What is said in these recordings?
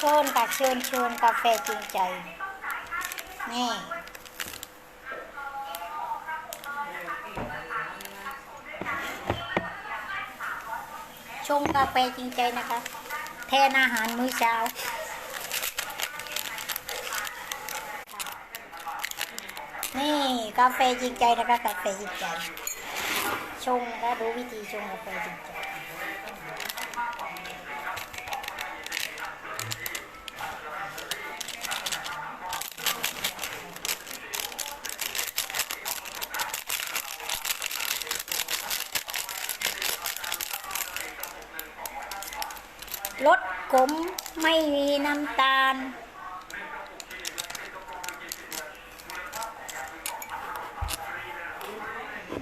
เชิญค่ะเชิญเชิญกาแฟจริงใจ นี่ชงกาแฟจริงใจนะคะ แทนอาหารมื้อเช้า นี่กาแฟจริงใจนะคะกาแฟจริงใจ ชงนะคะดูวิธีชงกาแฟจริงใจ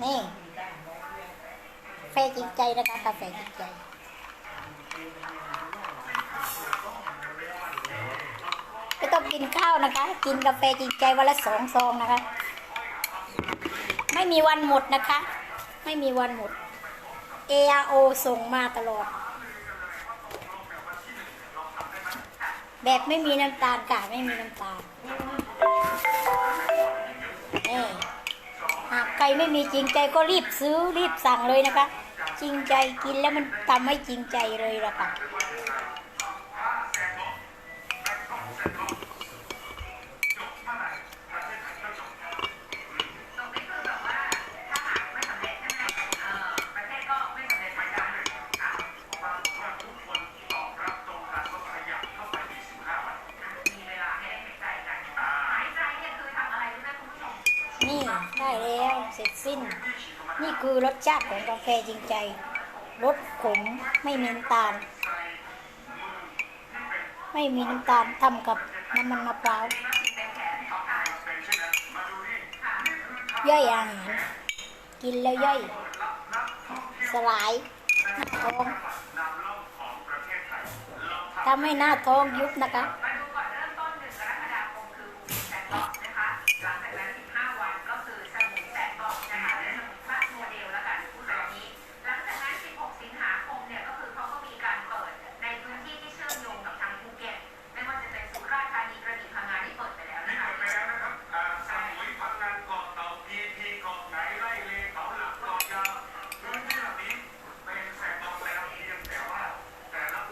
นี่กาแฟจริงใจนะคะกาแฟจริงใจไม่ต้องกินข้าวนะคะ กินกาแฟจริงใจวันละสองซองนะคะ ไม่มีวันหมดนะคะ ไม่มีวันหมด ARO ส่งมาตลอด แบบไม่มีน้ำตาลค่ะไม่มีน้ำตาล ไม่มีจริงใจก็รีบซื้อรีบสั่งเลยนะคะ จริงใจกินแล้วมันทำให้จริงใจเลยละค่ะ สิ้น นี่คือรสชาติของกาแฟจริงใจ รสขมไม่มีน้ำตาล ไม่มีน้ำตาลทำกับน้ำมันมะพร้าวย่อยอาหาร กินแล้วย่อย สลายหน้าท้องทำให้หน้าท้องยุบนะคะ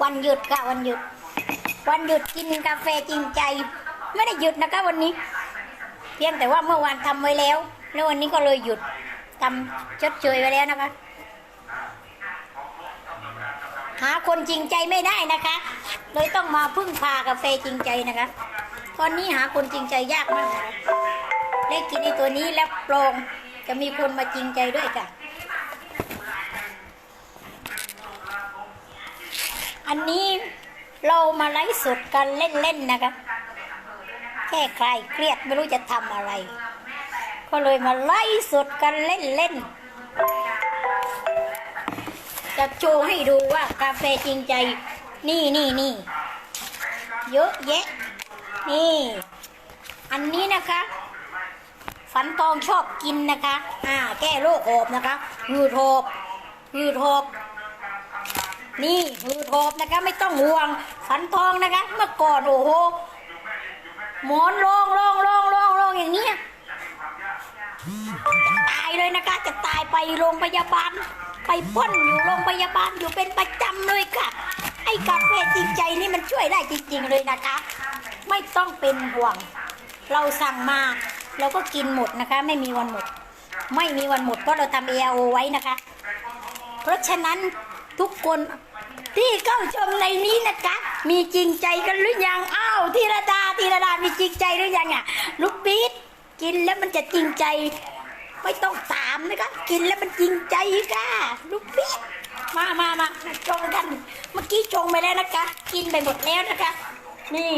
วันหยุดค่ะวันหยุด วันหยุดกินกาแฟจริงใจ ไม่ได้หยุดนะคะวันนี้ เพียงแต่ว่าเมื่อวานทำไว้แล้ว แล้ววันนี้ก็เลยหยุดทำชดเชยไว้แล้วนะคะหาคนจริงใจไม่ได้นะคะ เลยต้องมาพึ่งพากาแฟจริงใจนะคะ ตอนนี้หาคนจริงใจยากมากนะคะได้กินในตัวนี้แล้วโปรงจะมีคนมาจริงใจด้วยค่ะ อันนี้เรามาไลฟ์สดกันเล่นๆนะคะแค่ใครเครียดไม่รู้จะทำอะไร ก็เลยมาไล่สดกันเล่นๆจะโชว์ให้ดูว่ากาแฟจริงใจ นี่นี่นี่เยอะแยะ นี่ อันนี้นะคะ ฝันทองชอบกินนะคะ อ่า แก้โรคหอบนะคะหืดหอบหืดหอบ นี่หืดหอบนะคะไม่ต้องห่วงฝันทองนะคะ เมื่อก่อนโอ้โหหมอนรองรองรองรองรองอย่างเนี้ยตายเลยนะคะ จะตายไปโรงพยาบาล ไปพ่นอยู่โรงพยาบาลอยู่เป็นประจำเลยค่ะ ไอ้กาแฟจริงใจนี่มันช่วยได้จริง ๆ เลยนะคะ ไม่ต้องเป็นห่วง เราสั่งมาเราก็กินหมดนะคะ ไม่มีวันหมด ไม่มีวันหมดเพราะเราทำเอโอไว้นะคะ เพราะฉะนั้น ทุกคนที่เข้าชมในนี้นะคะมีจริงใจกันหรือยังอ้าวธีรดาธีรดามีจริงใจหรือยังอะลูกปี๊ดกินแล้วมันจะจริงใจ ไม่ต้องถามนะคะกินแล้วมันจริงใจค่ะลูกปี๊ดมามามาชงกัน เมื่อกี้ชงไปแล้วนะคะ กินไปหมดแล้วนะคะ นี่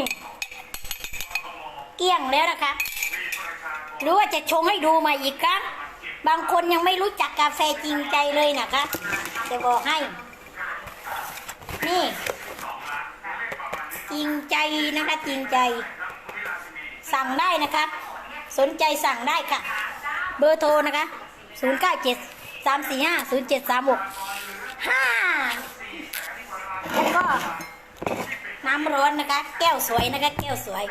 เกลี้ยงแล้วนะคะ หรือว่าจะชงให้ดูมาอีกครั้งบางคนยังไม่รู้จักกาแฟจริงใจเลยนะคะ จะบอกให้ นี่ จริงใจนะคะ จริงใจ สั่งได้นะคะ สนใจสั่งได้ค่ะ เบอร์โทรนะคะ 0 9 7 3 4 5 0 7 3 6 5 แล้วก็น้ำร้อนนะคะ แก้วสวยนะคะ แก้วสวย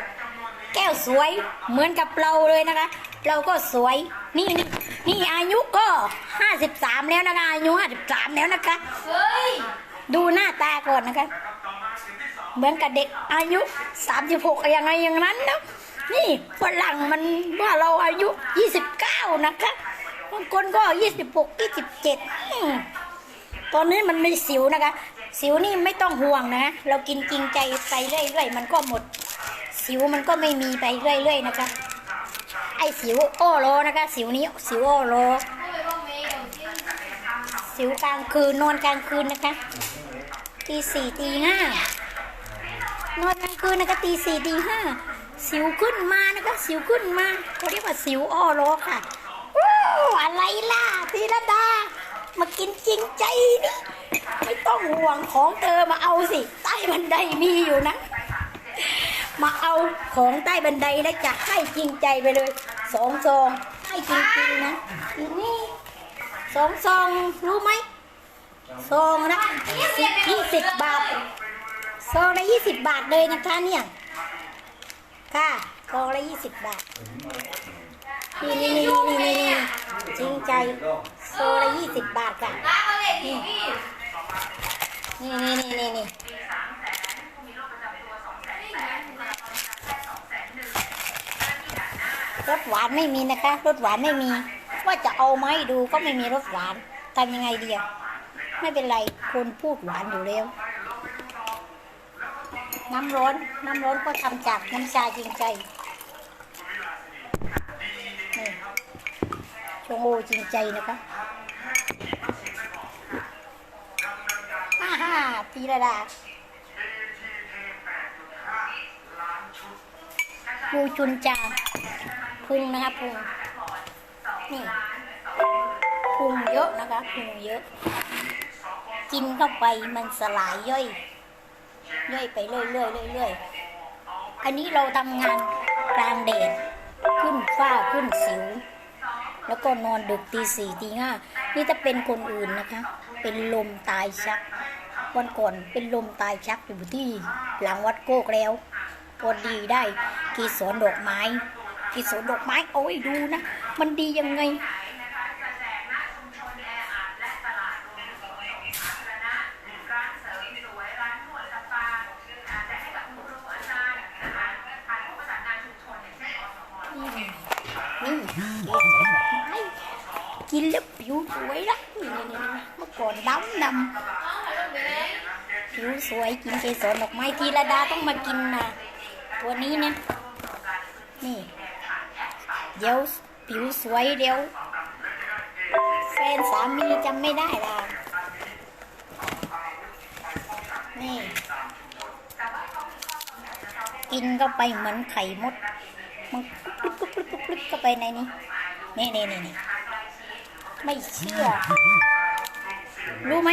แก้วสวยเหมือนกับเราเลยนะคะ เราก็สวย นี่นี่นี่อายุก็ห้าสิบสามแล้วนะคะ อายุห้าสิบสามแล้วนะคะ เฮ้ย ดูหน้าตาก่อนนะคะ เหมือนกับเด็กอายุสามสิบหกยังไงอย่างนั้นนะนี่ฝรั่งมันว่าเราอายุยี่สิบเก้านะคะบางคนก็ยี่สิบหกยี่สิบเจ็ดตอนนี้มันไม่สิวนะคะ สิวนี่ไม่ต้องห่วงนะ เรากินจริงใจไปเรื่อยๆ มันก็หมด สิวมันก็ไม่มีไปเรื่อยๆนะคะ ไอ้สิวโอโลนะคะ สิวนี้สิวโอโลสิวกลางคืนนอนกลางคืนนะคะ ตีสี่ตีห้านอนกลางคืนนะคะตีสี่ตีห้าสิวขึ้นมานะคะสิวขึ้นมาเขาเรียกว่าสิวอ้อโลค่ะว้าวอะไรล่ะธีรดา มากินจริงใจนี่ไม่ต้องห่วงของเธอมาเอาสิใต้บันไดมีอยู่นะ มาเอาของใต้บันไดแล้วจะให้จริงใจไปเลยสองซองให้จริงๆนะนี่สองซองรู้ไหม ซองนะยี่สิบบาทซองละยี่สิบบาทเลยนะคะเนี่ยค่ะซองละยี่สิบบาทนี่นี่นี่นี่นี่จริงใจซองละยี่สิบบาทค่ะนี่นี่นี่นี่นี่รสหวานไม่มีนะคะรสหวานไม่มี ว่าจะเอาไหมดูก็ไม่มีรสหวานทำยังไงเดีอะ ไม่เป็นไรคนพูดหวานอยู่แล้ว น้ำร้อน น้ำร้อนก็ทำจากน้ำชาจริงใจนี่ชงโอจริงใจนะคะฮ่าฮ่าตีระดาปูจุนจางพุงนะคะพุงนี่พุงเยอะนะคะพุงเยอะ กินเข้าไปมันสลายย่อย ย่อยไปเรื่อยๆเรื่อยๆอันนี้เราทำงานกลางแดดขึ้นฝ้าขึ้นสิว แล้วก็นอนดึกตีสี่ตีห้านี่ถ้าเป็นคนอื่นนะคะ เป็นลมตายชัก วันก่อนเป็นลมตายชักอยู่ที่หลังวัดโกกแล้วพอดีได้กีสวนดอกไม้กีสวนดอกไม้เอาไว้ดูนะ มันดียังไง นี่นี่ กินแล้วผิวสวยละนี่นี่เมื่อก่อนดำดำผิวสวยกินเกสรดอกไม้ทีละดาต้องมากินนะตัวนี้เนี่ยนี่เดี๋ยวผิวสวยเดี๋ยวแฟนสามีจำไม่ได้ละนี่ กินเข้าไปเหมือนไข่มด ลุกกลุกกลุกกลุกกลุกเข้าไปในนี้นี่นี่นี่ไม่เชื่อ รู้ไหม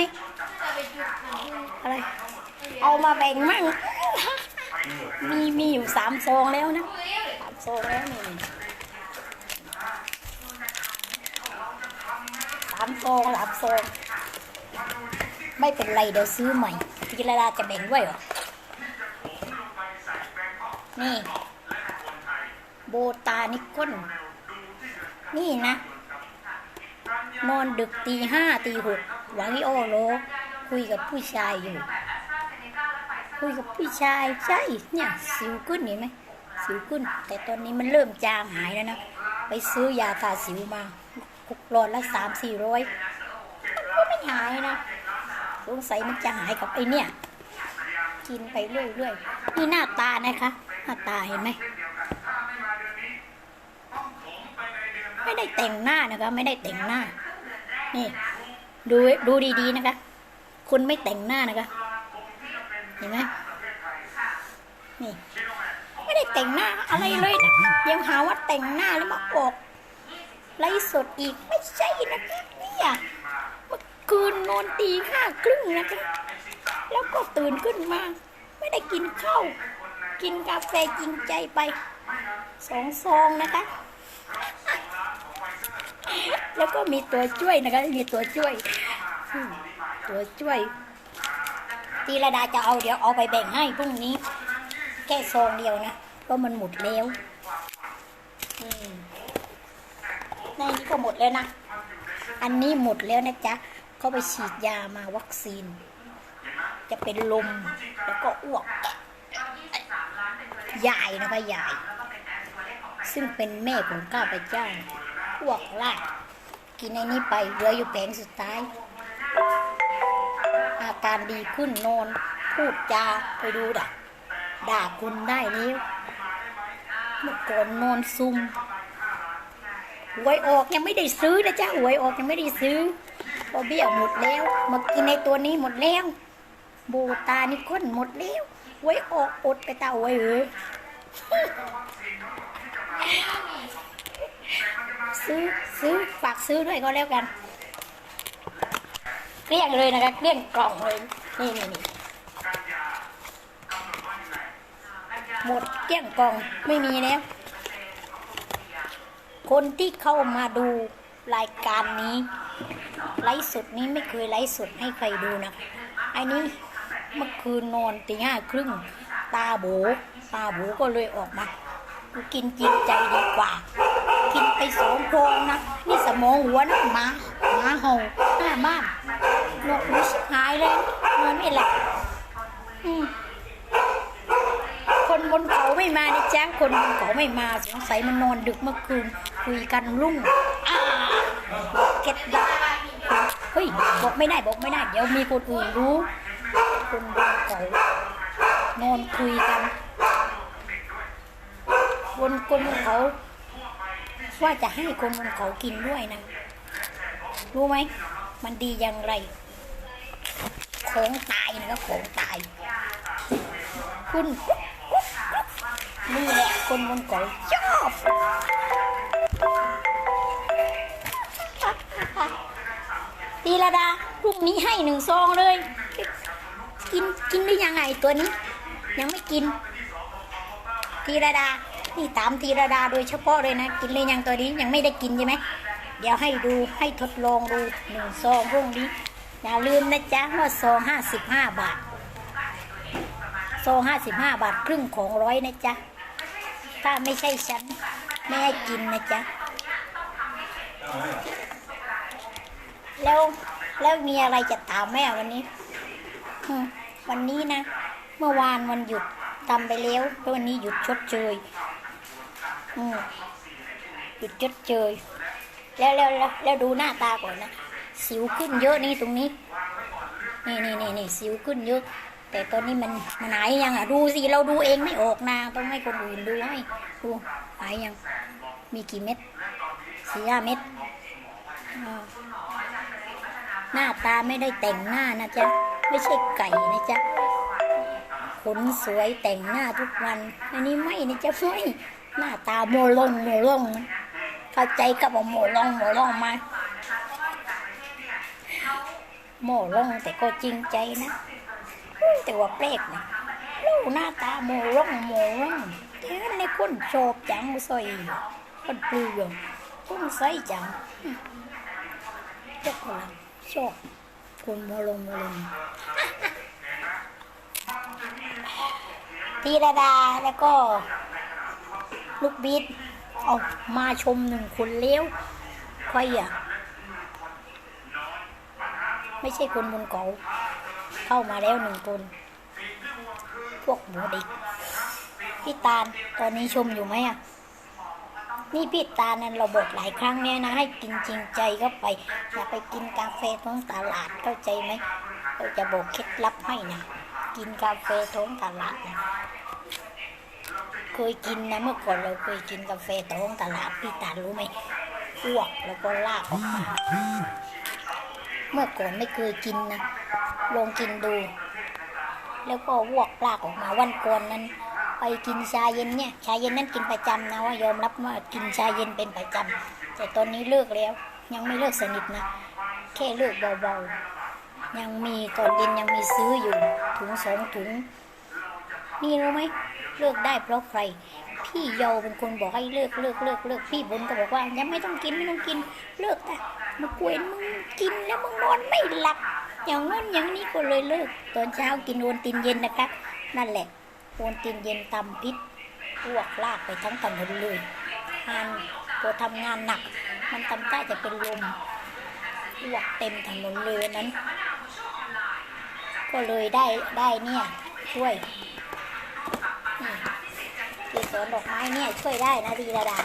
อะไร เอามาแบ่งมั่ง มีมีอยู่สามซองแล้วนะสามซองแล้วนี่สามซองสามซอง ไม่เป็นไรเดี๋ยวซื้อใหม่ทีละดาจะแบ่งด้วยหรอ นี่ บตานิก้นนี่นะ นอนดึกตีห้าตีหกหวังอีโอโลคุยกับผู้ชายอยู่ คุยกับผู้ชายใช่เนี่ย สิวขึ้นเห็นไหมสิวขึ้น แต่ตอนนี้มันเริ่มจางหายแล้วนะ ไปซื้อยาทาสิวมาหกหลอดละสามสี่ร้อยก็ไม่หายนะสงสัยมันจะหายกับไอเนี่ย กินไปเรื่อยๆนี่หน้าตานะคะ หน้าตาเห็นไหม ได้แต่งหน้านะคะ ไม่ได้แต่งหน้า นี่ ดูดูดีๆนะคะ คุณไม่แต่งหน้านะคะ เห็นไหมนี่ ไม่ได้แต่งหน้าอะไรเลยนะยังหาว่าแต่งหน้าแล้วมาออกไลฟ์สดอีกไม่ใช่นะคะเนี่ยเมื่อคืนนอนตีห้าครึ่งนะคะแล้วก็ตื่นขึ้นมา ไม่ได้กินข้าวกินกาแฟจริงใจไปสองซองนะคะ แล้วก็มีตัวช่วยนะคะ มีตัวช่วย ตัวช่วยทีระดาจะเอาเดี๋ยวเอาไปแบ่งให้พรุ่งนี้ แค่ซองเดียวนะเพราะมันหมดแล้วในนี้ก็หมดแล้วนะ อันนี้หมดแล้วนะจ๊ะเขาไปฉีดยามาวัคซีน จะเป็นลมแล้วก็อ้วกยายนะคะยาย ซึ่งเป็นแม่ของข้าพเจ้า อ้วกลากกินในนี้ไปเหลืออยู่แผงสุดท้าย อาการดีขึ้นนอน พูดจาไปดูด่ะด่าคุณได้แล้วเมื่อก่อนนอนซุมหวยออกยังไม่ได้ซื้อนะจ๊ะหวยออกยังไม่ได้ซื้อเพอเบี้ยหมดแล้ว มากินในตัวนี้หมดแล้วโบตานี่ก้นหมดแล้วหวยออกอดไปตาหวยเอ้ย ซื้อซื้อฝากซื้อด้วยก็แล้วกันเกลี้ยงเลยนะคะเกลี้ยงกล่องเลยนี่นี่นี่หมดเกลี้ยงกล่องไม่มีแล้วคนที่เข้ามาดูรายการนี้ไลฟ์สดนี้ไม่เคยไลฟ์สดให้ใครดูนะคะไอ้นี้เมื่อคืนนอนตีห้าครึ่งตาโบตาโบก็เลยออกมากูกินจิตใจดีกว่า กินไปสองโครงนะ นี่สมองหัวนะหมาหมาเห่าหน้าบ้านหนวกหูชิบหายเลยนอนไม่หลับคนบนเขาไม่มานะจ๊ะคนบนเขาไม่มาสงสัยมันนอนดึกเมื่อคืน คุยกันรุ่งเก็ตลับเฮ้ยบอกไม่ได้บอกไม่ได้ เดี๋ยวมีคนอื่นรู้ คนบนเขานอนคุยกัน บนคนเขา ว่าจะให้คนบนเขากินด้วยนะ รู้ไหม มันดีอย่างไร ของตายนะครับของตาย คุณนี่แหละคนบนเกาชอบตีละดาพรุ่งนี้ให้หนึ่งซองเลย กินกินได้ยังไงตัวนี้ ยังไม่กินทีระดา นี่ตามทีระดาโดยเฉพาะเลยนะ กินเลยยังตัวนี้ยังไม่ได้กินใช่ไหมเดี๋ยวให้ดูให้ทดลองดูหนึ่งซองพรุ่งนี้ อย่าลืมนะจ๊ะว่าซองห้าสิบห้าบาทซองห้าสิบห้าบาทครึ่งของร้อยนะจ๊ะถ้าไม่ใช่ฉันไม่ให้กินนะจ๊ะแล้วแล้วมีอะไรจะถามแม่วันนี้วันนี้นะ เมื่อวานวันหยุดทำไปแล้วแล้ววันนี้หยุดชดเชย หยุดชดเชยแล้วแล้วแล้วแล้วดูหน้าตาก่อนนะ สิวขึ้นเยอะนี่ตรงนี้ นี่นี่นี่นี่สิวขึ้นเยอะ แต่ตอนนี้มันมันหายยังอะ ดูสิ เราดูเองไม่ออกนะต้องให้คนอื่นดูให้ดูหายยัง มีกี่เม็ดสี่ห้าเม็ดหน้าตาไม่ได้แต่งหน้านะจ๊ะ ไม่ใช่ไก่นะจ๊ะขนสวยแต่งหน้าทุกวัน อันนี้ไม่นะจ๊ะไม่ หน้าตาโมลงโมลงนะเข้าใจกับโมลงโมลงมาโมลงแต่ก็จริงใจนะ แต่ว่าแปลกนะลูกหน้าตาโมร่งโมร่องแต่ในคนชอบจังใส่คนปลื้มคนใส่จังเจ้าคนชอบคนโมลงโมลงตีระดาแล้วก็ ลูกบิดเอามาชมหนึ่งคนเลี้ยวใครอะ ไม่ใช่คนบนเกาเข้ามาแล้วหนึ่งคน พวกหมูเด็ก พี่ตาลตอนนี้ชมอยู่ไหมอะ นี่พี่ตาลนั้นเราบอกหลายครั้งเนี่ยนะ ให้กินจริงใจเข้าไป อย่าไปกินกาแฟท้องตลาดเข้าใจไหมเราจะบอกเคล็ดลับให้นะ กินกาแฟท้องตลาดนะ เคยกินนะเมื่อก่อนเราเคยกินกาแฟท้องตลาดพี่ตาลรู้ไหมอ้วกแล้วก็ลากออกมาเมื่อก่อนไม่เคยกินนะลองกินดู แล้วก็วกลากออกมาวันก่อนนั้น ไปกินชาเย็นเนี่ยชาเย็นนั้นกินประจำนะว่ายอมรับว่ากินชาเย็นเป็นประจำแต่ตอนนี้เลิกแล้ว ยังไม่เลิกสนิทนะแค่เลิกเบาๆยังมีตอนเย็นยังมีซื้ออยู่ถุงสองถุง นี่รู้ไหมเลิกได้เพราะใคร พี่เยาเป็นคนบอกให้เลิกเลิกเลิกเลิกพี่บนก็บอกว่ายังไม่ต้องกินไม่ต้องกินเลิกแต่มากวนมึงกินแล้วมึงนอนไม่หลับอย่างนั้นอย่างนี้ก็เลยเลิก ตอนเช้ากินโอนตินเย็นนะคะ นั่นแหละโอนตินเย็นตำพิษอ้วกลากไปทั้งถนนเลยงานพอทำงานหนัก มันทำได้จะเป็นลมอ้วกเต็มถนนเลยนั้น ก็เลยได้ได้เนี่ยช่วย กีสอนดอกไม้เนี่ยช่วยได้นะดีระดา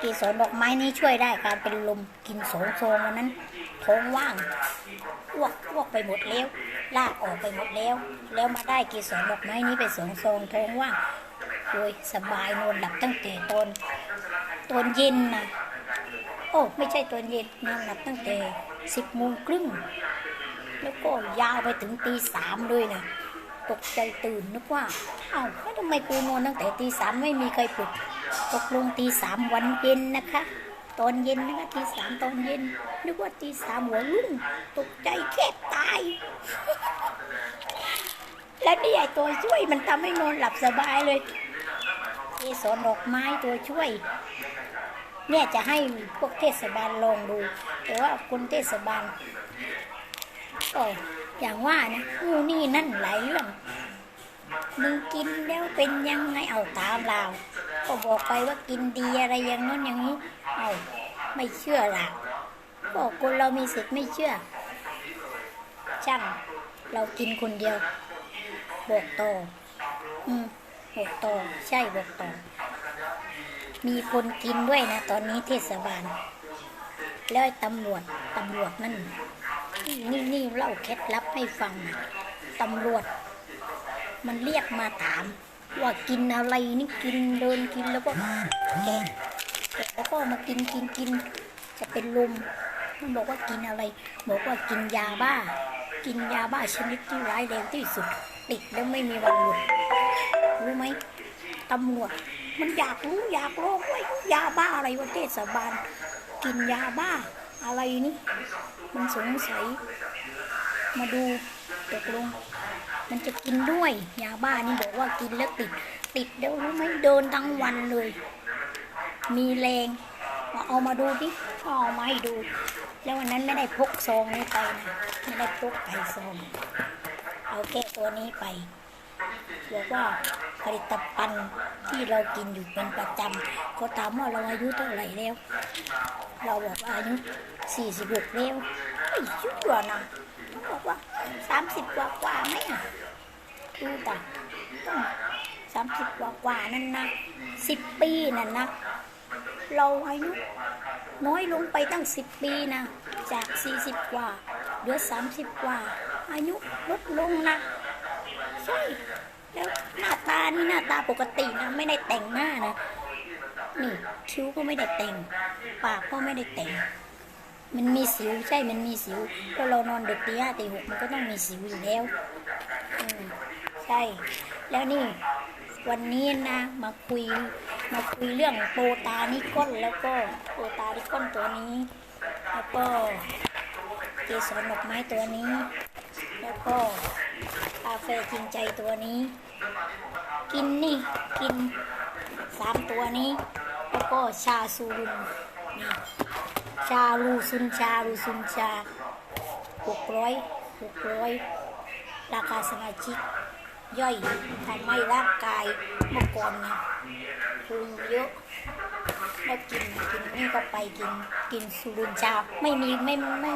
กีสอนดอกไม้นี่ช่วยได้การเป็นลมกินโสองซองวันนั้นท้องว่างอ้วกอ้วกไปหมดแล้วลากออกไปหมดแล้ว แล้วมาได้กีสอนดอกไม้นี้ไปสองซองท้องว่างโดยสบายนอนหลับตั้งแต่ตอนตอนเย็นนะโอ้ไม่ใช่ตอนเย็นนอนหลับตั้งแต่สิบโมงครึ่งแล้วก็ยาวไปถึงตีสามเลยนะ ตกใจตื่นนึกว่า เอ้าแล้วทำไมกูนอนตั้งแต่ตีสามไม่มีใครปลุก ตกลงตีสามวันเย็นนะคะ ตอนเย็นนะคะตีสามตอนเย็น นึกว่าตีสามหัวรุ่งตกใจแค่ตาย แล้วนี่ไอ้ตัวช่วยมันทำให้นอนหลับสบายเลยเอสอนดอกไม้ตัวช่วยเนี่ยจะให้พวกเทศบาลลองดู แต่ว่าคนเทศบาลก็ อย่างว่านะนู่นี่นั่นหลายเรื่องมึงกินแล้วเป็นยังไงเอาตามเราก็บอกไปว่ากินดีอะไรอย่างนั้นอย่างนี้ เอาไม่เชื่อล่ะก็คนเรามีสิทธิ์ไม่เชื่อ ช่างเรากินคนเดียว บอกต่ออืมบอกต่อใช่บอกต่อมีคนกินด้วยนะ ตอนนี้เทศบาล แล้วตำรวจตำรวจนั่น นี่นี่เล่าเคล็ดลับให้ฟังนะตำรวจ มันเรียกมาถาม ว่ากินอะไรนี่กินเดินกินแล้วก็แกะแกะแล้วก็มากินกินกิน จะเป็นลมมันบอกว่ากินอะไร บอกว่ากินยาบ้า กินยาบ้าชนิดที่ร้ายแรงที่สุด ติดแล้วไม่มีวันหลุดรู้ไหมตำรวจมันอยากรู้อยากรู้ว่ายาบ้าอะไรวะเทศบาลกินยาบ้าอะไรนี่ มันสงสัย มาดูตกลง มันจะกินด้วย ยาบ้านี่บอกว่ากินแล้วติด ติดแล้วรู้ไหมเดินทั้งวันเลย มีแรงมาเอามาดูดิเอามาให้ดู แล้ววันนั้นไม่ได้พกซองนี้ไปนะไม่ได้พกไก่ซอง เอาแก้ตัวนี้ไปบอกว่าผลิตภัณฑ์ที่เรากินอยู่เป็นประจำเขาถามว่าเราอายุเท่าไหร่แล้ว เราบอกว่าอายุ 46แล้วไม่เชื่อนะเขาบอกว่า30กว่ากว่าไหมอะดูแต่ต้องสามสิบกว่ากว่านั่นนะสิบปีนั่นนะ เราอายุน้อยลงไปตั้งสิบปีนะ จากสี่สิบกว่าเหลือสามสิบกว่า อายุลดลงนะใช่แล้วหน้าตานี่หน้าตาปกตินะไม่ได้แต่งหน้านะนี่คิ้วก็ไม่ได้แต่ง ปากก็ไม่ได้แต่ง มันมีสิวใช่มันมีสิวก็เรานอนดึกตีห้าตีหกมันก็ต้องมีสิวอยู่แล้วใช่ แล้วนี่ วันนี้นะมาคุยมาคุยเรื่องโปตานิก้อนแล้วก็โปตานิก้อนตัวนี้ แล้วก็เกสรดอกไม้ตัวนี้ แล้วก็กาแฟจริงใจตัวนี้ กินนี่กินสามตัวนี้ แล้วก็ชาซูรุนนี่ ชาลูซุนชาลูซุนชาหกร้อยหกร้อยราคาสมาชิก ย่อยทำให้ร่างกายเมื่อก่อนเนี่ยพุงเยอะแล้วกินกินนี่ก็ไปกินกินสุรุนชาไม่มีไม่ไม่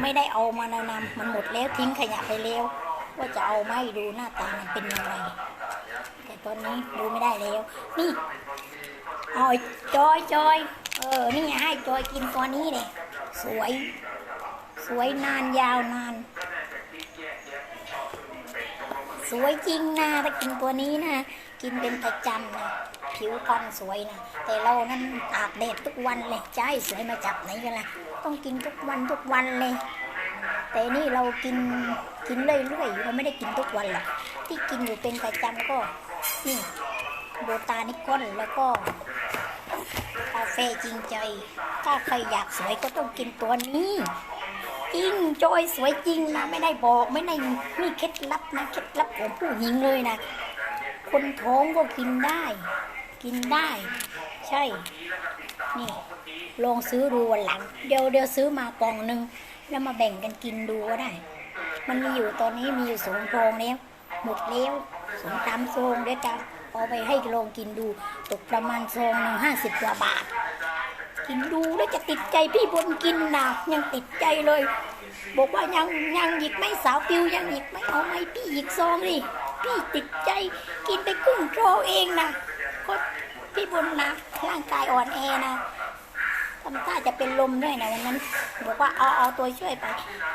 ไม่ได้เอามานานำมันหมดแล้วทิ้งขยะไปแล้วว่าจะเอามาให้ดูหน้าตามันเป็นยังไงแต่ตอนนี้ดูไม่ได้แล้ว นี่เอาไอ้จอยจอย เออ นี่ให้จอยกินตัวนี้เลยสวย สวยนานยาวนาน สวยจริงนะถ้ากินตัวนี้นะ กินเป็นประจำนะผิวพรรณสวยนะ แต่เรานั้นตากแดดทุกวันเลยจะให้สวยมาจากไหนกันล่ะ ต้องกินทุกวันทุกวันเลย แต่นี่เรากินกินเรื่อยๆเราไม่ได้กินทุกวันหรอกที่กินอยู่เป็นประจำก็นี่โบตานิคอนแล้วก็าแฟจริงใจ ถ้าใครอยากสวยก็ต้องกินตัวนี้ จริงจอยสวยจริงนะ ไม่ได้บอกไม่ได้มีเคล็ดลับนะเคล็ดลับของผู้หญิงเลยนะ คนท้องก็กินได้ กินได้ ใช่ นี่ลองซื้อดูวันหลัง เดี๋ยวเดี๋ยวซื้อมากล่องหนึ่งแล้วมาแบ่งกันกินดูก็ได้ มันมีอยู่ตอนนี้มีอยู่สองโพรงแล้ว หมดแล้วสองสามโซองเดี๋ยวจะ เอาไปให้ลองกินดู ตกประมาณซองหนึ่งห้าสิบกว่าบาท กินดูแล้วจะติดใจพี่บนกินนะยังติดใจเลย บอกว่ายังยังหยิกไม่สาวปิวยังหยิกไม่เอาไหมพี่หยิกซองดิพี่ติดใจกินไปครึ่งโตเองนะก็พี่บนนะร่างกายอ่อนแอนะทำท่าจะเป็นลมด้วยนะวันนั้น บอกว่าเอาเอาตัวช่วยไป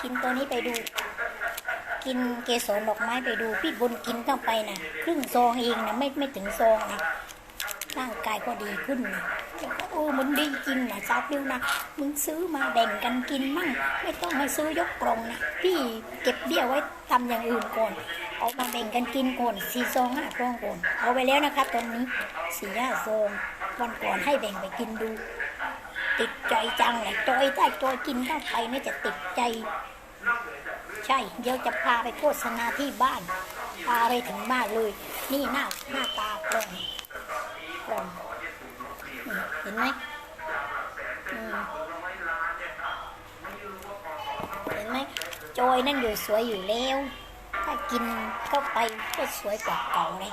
กินตัวนี้ไปดู กินเกสรดอกไม้ไปดู พี่บนกินเข้าไปนะครึ่งซองเองนะไม่ไม่ถึงซองนะร่างกายก็ดีขึ้นนะโอ้มันดีจริงนะสาวปิวนะมึงซื้อมาแบ่งกันกินมั่ง ไม่ต้องมาซื้อยกกล่องนะพี่เก็บเบี้ยไว้ทำอย่างอื่นก่อนเอามาแบ่งกันกินก่อนสี่ซองห้าซองก่อนเอาไปแล้วนะครับตอนนี้สี่ห้าซองวันก่อนให้แบ่งไปกินดู ติดใจจังเลยจอยถ้าจอยกินเข้าไปนี่จะติดใจ ใช่ เดี๋ยวจะพาไปโฆษณาที่บ้านพาไปถึงบ้านเลย นี่หน้าหน้าตากล่องกล่งเห็นไหมเห็นไหมจอยนั่นอยู่สวยอยู่แล้ว ถ้ากินเข้าไปก็สวยกว่าเก่าเลย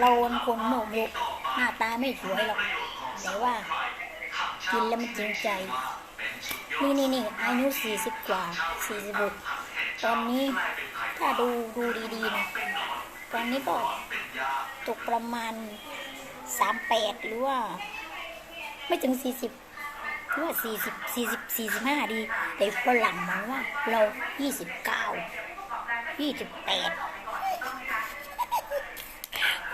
เราเป็นคนโหนกหมหน้าตาไม่สวยหรอกแต่ว่า กินแล้วมันจริงใจ นี่นี่นี่อายุสี่สิบกว่าสี่สิบหก ตอนนี้ถ้าดูดูดีๆนะตอนนี้ก็ตกประมาณสามแปดหรือว่า ไม่ถึงสี่สิบหรือว่าสี่สิบสี่สิบสี่สิบห้าดี แต่ฝรั่งมันว่าเรายี่สิบเก้ายี่สิบแปด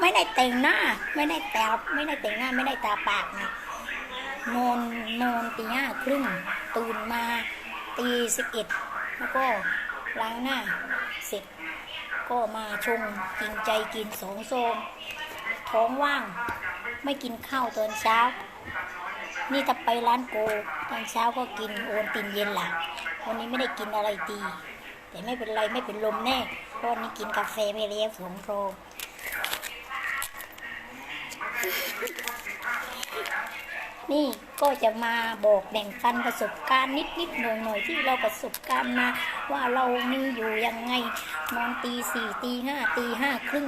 ไม่ได้แต่งหน้า ไม่ได้แต่ไม่ได้แต่งหน้า ไม่ได้ตาปากนะนอนนอนตีห้าครึ่งตื่นมาตีสิบเอ็ดแล้วก็ ล้างหน้า เสร็จก็มาชงกินใจกินสองโซมท้องว่าง ไม่กินข้าวตอนเช้า นี่ถ้าไปร้านโกตอนเช้าก็กินโอนตินเย็นหลังวันนี้ไม่ได้กินอะไรดี แต่ไม่เป็นไรไม่เป็นลมแน่เพราะวันนี้กินกาแฟไปแล้วสองโพรงนี่ ก็จะมาบอกแบ่งปันประสบการณ์นิดนิดๆหน่อยหน่อยๆที่เราประสบการณ์มา ว่าเรานี่อยู่ยังไงนอนตีสี่ตีห้าตีห้าครึ่ง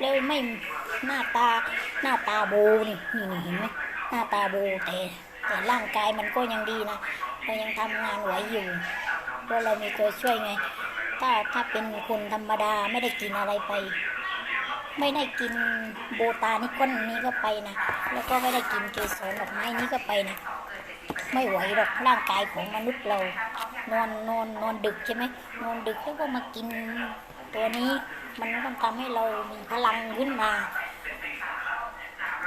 แล้วไม่หน้าตาหน้าตาโบนี่นี่เห็นไหมหน้าตาโบแต่แต่ร่างกายมันก็ยังดีนะเรายังทำงานไหวอยู่เพราะเรามีตัวช่วยไง ถ้าถ้าเป็นคนธรรมดาไม่ได้กินอะไรไป ไม่ได้กินโบตานิก้อนนี้ก็ไปนะ แล้วก็ไม่ได้กินเกสรดอกไม้นี้ก็ไปนะ ไม่ไหวหรอกร่างกายของมนุษย์เรา นอนนอนนอนดึกใช่ไหมนอนดึกแล้วก็มากินตัวนี้ มันต้องทำให้เรามีพลังขึ้นมา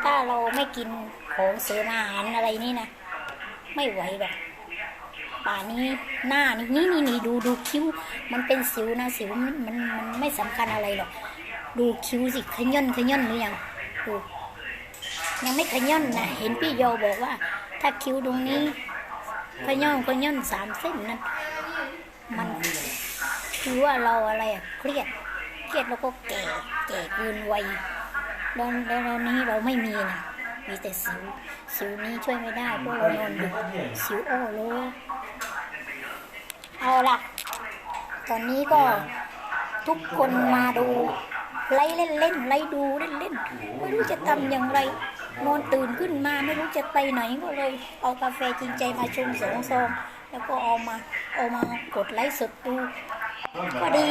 ถ้าเราไม่กินของเสริมอาหารอะไรนี่นะ ไม่ไหวหรอกป่านนี้หน้านี่นี่นี่ดูดูคิ้ว มันเป็นสิวนะสิวมันมันมันไม่สำคัญอะไรหรอก ดูคิ้วสิขย่นขย่นหรือยังดูยังไม่ขย่นนะเห็นพี่โยบอกว่า ถ้าคิ้วตรงนี้ขย่นขย่นสามเส้นนั้นมันคือว่าเราอะไรอะเครียด เครียดแล้วก็แก่แก่เกินวัยแล้วแล้วนี้เราไม่มีนะมีแต่สิวสิวนี้ช่วยไม่ได้เพราะเรานอนดึกสิวโอ้โลเอาละตอนนี้ก็ทุกคนมาดู ไล่เล่นเล่นไล่ดูเล่นเล่นไม่รู้จะทำอย่างไรนอนตื่นขึ้นมาไม่รู้จะไปไหนก็เลย เอากาแฟจริงใจมาชงสองซองแล้วก็เอามาเอามากดไลค์สดดูก็ดี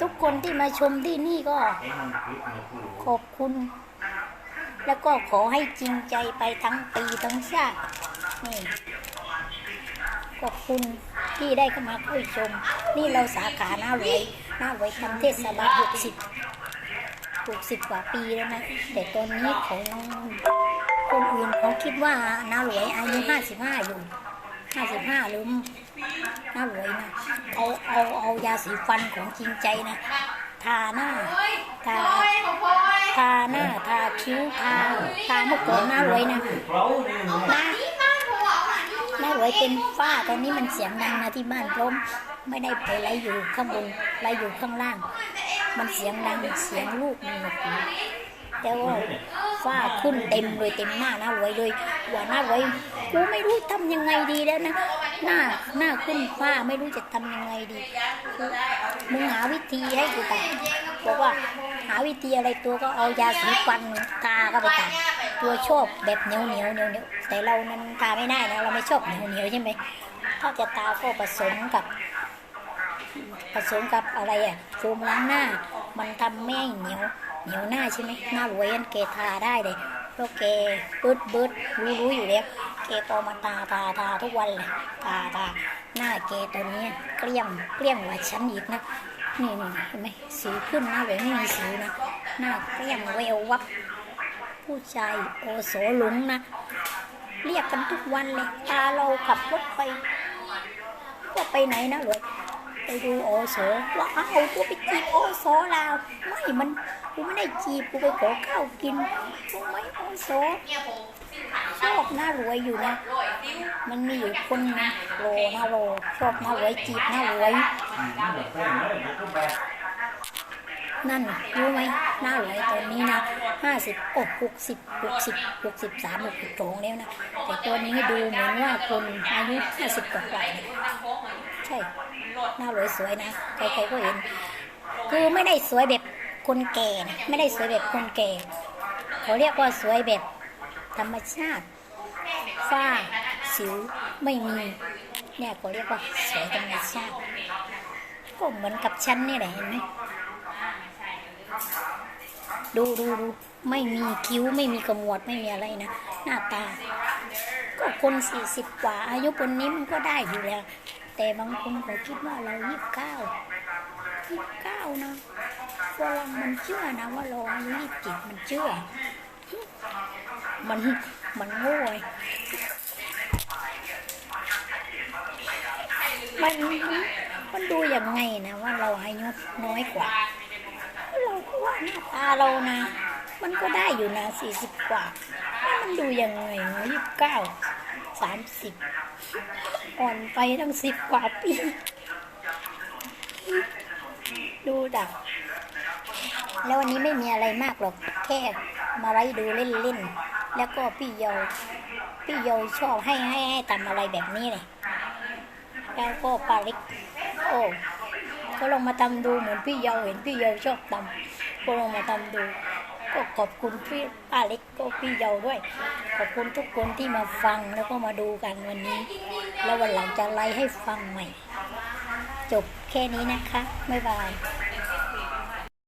ทุกคนที่มาชมที่นี่ก็ ขอบคุณ แล้วก็ขอให้จริงใจไปทั้งปีทั้งชาตินี่ ขอบคุณที่ได้เข้ามาเข้ชม นี่เราสาขาหน้าไว้หน้าไว้ทำเทศบาลหกสิบหกสิบกว่าปีแล้วนะ แต่ตอนนี้ของคนอื่นเขาคิดว่าหน้าหลวยอายุห้าสิบห้าอยู่ห้าสิบห้าหรือน้าหลวยนะเอาเอาเอายาสีฟันของจริงใจนะทาหน้าทาทาหน้าทาคิ้วทาทาเมื่อก่อนหน้าหลวยนะหน้า วยเป็นฝ้าตอนนี้มันเสียงดังนะที่บ้านล้มไม่ได้ไปไล่อยู่ข้างบนไล่อยู่ข้างล่าง มันเสียงดังเสียงลูกมันหมดแต่ว่าฝ้าขึ้นเต็มเลยเต็มหน้าหน้าหวยเลยว่าหน้าหวยกูไม่รู้ทำยังไงดีแล้วนะหน้าหน้าขึ้นฟ้าไม่รู้จะทำยังไงดีมึงหาวิธีให้กูตาบอกว่าหาวิธีอะไรตัวก็เอายาสีฟันทาก็ไปตา ตัวชอบแบบเหนียวเหนียวเหนียวเหนียวแต่เรานั้นทาไม่ได้นะเราไม่ชอบเหนียวเหนียวใช่ไหมถ้าจะทาก็ผสมกับ ผสมกับอะไรอะโฟมล้างหน้า มันทำแม่งเหนียวเหนียวหน้าใช่ไหมหน้ารวยนเกทาได้เลยพราะแกบึดบึดรู้รู้อยู่แล้วแกก็เอมาทาทาทาทุกวันเลยทาทาหน้าแกตอนนี้เกลี้ยงเกลี้ยงกว่าฉันอีกนะนี่นี่เห็นไหมสิวขึ้นหน้าแบบไม่มีสิวนะหน้าเกลี้ยงเวววับ ผู้ชายโอโสหลงนะ เรียกกันทุกวันเลยพาเราขับรถไปว่าไปไหนนะหลวยไปดูโอโสว่าเอากูไปจีบโอโสลาวไม่มันกูไม่ได้จีบกูไปขอข้าวกินกูไม่โอโสชอบหน้ารวยอยู่นะ มันมีอยู่คนนะโลนะโลชอบหน้ารวยจีบหน้ารวยนั่นรู้ไหมหน้ารวยตอนนี้นะ ห้าสิบอ้หกสิบหกสิบหกสิบสามหกสิบสองแล้วนะ แต่ตอนนี้ดูเหมือนว่าคนอายุห้าสิบกว่าๆเนี่ยใช่หน้ารวยสวยนะใครๆก็เห็น คือไม่ได้สวยแบบคนแก่นะไม่ได้สวยแบบคนแก่เขาเรียกว่าสวยแบบธรรมชาติฝ้าสิวไม่มีเนี่ยเขาเรียกว่าสวยธรรมชาติก็เหมือนกับฉันนี่แหละเห็นไหม ดูดูดูไม่มีคิ้วไม่มีกระมวดไม่มีอะไรนะ หน้าตา ก็คนสี่สิบกว่า อายุคนนี้มันก็ได้อยู่แล้ว แต่บางคนเขาคิดว่าเรายี่สิบเก้ายี่สิบเก้านะฝรั่งมันเชื่อนะว่าเราอายุยี่สิบเจ็ดมันเชื่อ มันมันโง่ไงมันมันดูยังไงนะว่าเราอายุน้อยกว่า ตาเรานะ มันก็ได้อยู่นะสี่สิบกว่าแล้วมันดูยังไงยี่สิบเก้าสามสิบอ่อนไปตั้งสิบกว่าปี ดูดัก แล้ววันนี้ไม่มีอะไรมากหรอก แค่มาไว้ดูเล่นๆ แล้วก็พี่เยาพี่เยาชอบให้ให้ให้ทำอะไรแบบนี้เลยแล้วก็ปาเล็กโอ้ก็ลองมาทำดูเหมือนพี่เยาเห็นพี่เยาชอบทำ ก็ลองมาทำดู ก็ขอบคุณพี่ป้าเล็กก็พี่เยาด้วย ขอบคุณทุกคนที่มาฟังแล้วก็มาดูกันวันนี้ แล้ววันหลังจะไลฟ์ให้ฟังใหม่ จบแค่นี้นะคะ บ๊ายบาย